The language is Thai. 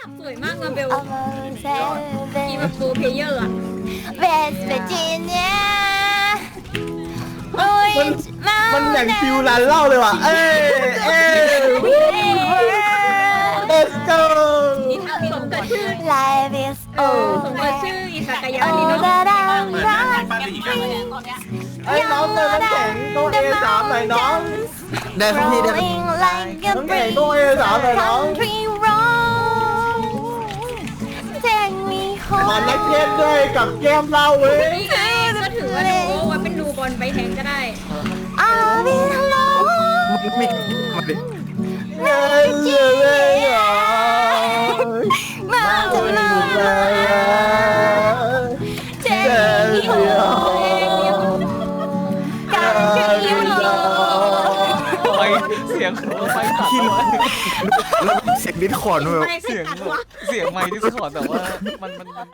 ดับสวยมากนะเบล Among กีแบ seven บโปรเพลเยอร์อะ West Virginia โอ้ยมันอย่างฟิวร้านเหล้าเลยว่ะ เอ้ยเอ้ย let's go นี่ทำสมกับชื่อ Life is เออสมกับ over ชื่ออิสากายะ All นี่เนาะ that I'm เหมือนนั่ง right ปาร์ตี้กันเลยตอนเนี้ยไอ้ยน้องเติมน้ำแข็งโต๊ะ A สามหน่อยน้อง ได้ครับพี่ได้ครับ Rolling like a น้ำแข็ง breeze โต๊ะ A สามหน่อยน้อง Country me ขอ home นักเทศด้วยกับแก้มเหล้าเว้ย นี่ไงก็ถือว่าดูว่าเป็นดูบอลไปแทงก็ได้ I'll be alone มันมีมาดิเอ้ยเจ๋งเลยเหรอมาจะไม่มามีเลยอะเจ็บที่หัว เสียงไฟตัดแล้วเสียงดิสคอร์ดด้วย ไม่เสียงตัดวะ เสียงไมค์ที่สคอร์ดแต่ว่ามันมันมัน